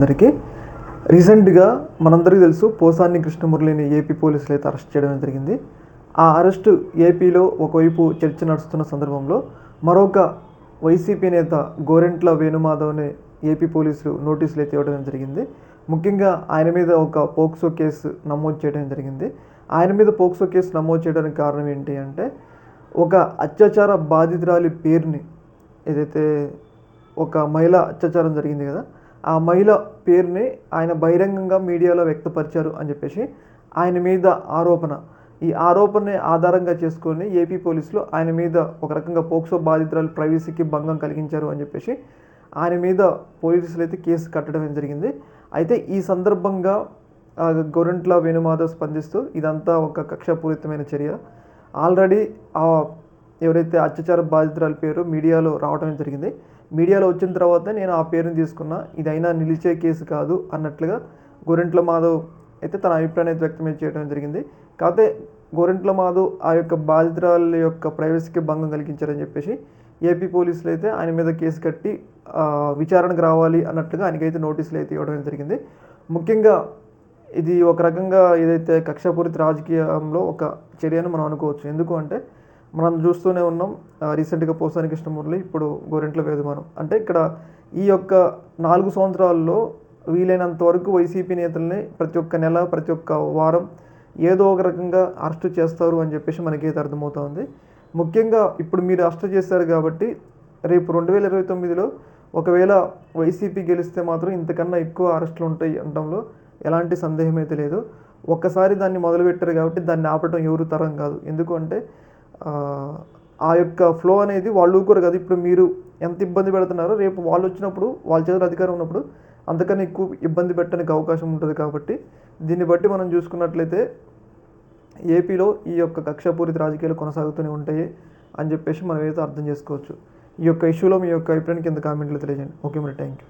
అందరికీ. రీసెంట్గా మనందరికీ తెలుసు పోసాని కృష్ణమురళిని ఏపీ పోలీసులు అయితే అరెస్ట్ చేయడం జరిగింది. ఆ అరెస్టు ఏపీలో ఒకవైపు చర్చ నడుస్తున్న సందర్భంలో మరొక వైసీపీ నేత గోరెంట్ల వేణుమాధవ్ని ఏపీ పోలీసులు నోటీసులు అయితే ఇవ్వడం జరిగింది. ముఖ్యంగా ఆయన మీద ఒక పోక్సో కేసు నమోదు చేయడం జరిగింది. ఆయన మీద పోక్సో కేసు నమోదు చేయడానికి కారణం ఏంటి అంటే ఒక అత్యాచార బాధితురాలి పేరుని ఏదైతే ఒక మహిళ అత్యాచారం జరిగింది కదా ఆ మహిళ పేరుని ఆయన బహిరంగంగా మీడియాలో వ్యక్తపరిచారు అని చెప్పేసి ఆయన మీద ఆరోపణ. ఈ ఆరోపణని ఆధారంగా చేసుకొని ఏపీ పోలీసులు ఆయన మీద ఒక రకంగా పోక్సో బాధితురాలు ప్రైవసీకి భంగం కలిగించారు అని చెప్పేసి ఆయన మీద పోలీసులు అయితే కేసు కట్టడం జరిగింది. అయితే ఈ సందర్భంగా ఆ, గొరెంట్ల వేణుమాధవ్ స్పందిస్తూ ఇదంతా ఒక కక్షపూరితమైన చర్య. ఆల్రెడీ ఆ ఎవరైతే అత్యాచార బాధితురాలు పేరు మీడియాలో రావడం జరిగింది. మీడియాలో వచ్చిన తర్వాత నేను ఆ పేరుని తీసుకున్నా. ఇదైనా నిలిచే కేసు కాదు అన్నట్లుగా గోరెంట్ల మాధవ్ అయితే తన అభిప్రాయాన్ని అయితే వ్యక్తం చేయడం జరిగింది. కాకపోతే గోరెంట్ల మాధవ్ ఆ యొక్క బాధితురాల యొక్క ప్రైవసీకి భంగం కలిగించారని చెప్పేసి ఏపీ పోలీసులు అయితే ఆయన మీద కేసు కట్టి విచారణకు రావాలి అన్నట్లుగా ఆయనకైతే నోటీసులు అయితే ఇవ్వడం జరిగింది. ముఖ్యంగా ఇది ఒక రకంగా ఏదైతే కక్షపూరిత రాజకీయంలో ఒక చర్యను మనం అనుకోవచ్చు. ఎందుకు అంటే మనం చూస్తూనే ఉన్నాం. రీసెంట్గా పోసాని కృష్ణమురళి ఇప్పుడు గోరెంట్ల వేదమానం. అంటే ఇక్కడ ఈ యొక్క నాలుగు సంవత్సరాల్లో వీలైనంత వరకు వైసీపీ నేతల్ని ప్రతి ఒక్క నెల ప్రతి ఒక్క వారం ఏదో ఒక రకంగా అరెస్ట్ చేస్తారు అని చెప్పేసి మనకైతే అర్థమవుతోంది ముఖ్యంగా ఇప్పుడు మీరు అరెస్ట్ చేశారు కాబట్టి రేపు రెండు వేల ఇరవై తొమ్మిదిలో ఒకవేళ వైసీపీ గెలిస్తే మాత్రం ఇంతకన్నా ఎక్కువ అరెస్టులు ఉంటాయి అనడంలో ఎలాంటి సందేహం అయితే లేదు. ఒక్కసారి దాన్ని మొదలుపెట్టారు కాబట్టి దాన్ని ఆపడం ఎవరు తరం కాదు. ఎందుకంటే ఆ, యొక్క ఫ్లో అనేది వాళ్ళు ఊరుకోరు కదా. ఇప్పుడు మీరు ఎంత ఇబ్బంది పెడుతున్నారో రేపు వాళ్ళు వచ్చినప్పుడు వాళ్ళ చేతుల అధికారం ఉన్నప్పుడు అంతకన్నా ఎక్కువ ఇబ్బంది పెట్టడానికి అవకాశం ఉంటుంది కాబట్టి దీన్ని బట్టి మనం చూసుకున్నట్లయితే ఏపీలో ఈ యొక్క కక్షపూరిత రాజకీయాలు కొనసాగుతూనే ఉంటాయి అని చెప్పేసి మనం ఏదైతే అర్థం చేసుకోవచ్చు. ఈ యొక్క ఇష్యూలో మీ యొక్క అభిప్రాయం కింద కామెంట్లు తెలియజేయండి. ఓకే మరి థ్యాంక్ యూ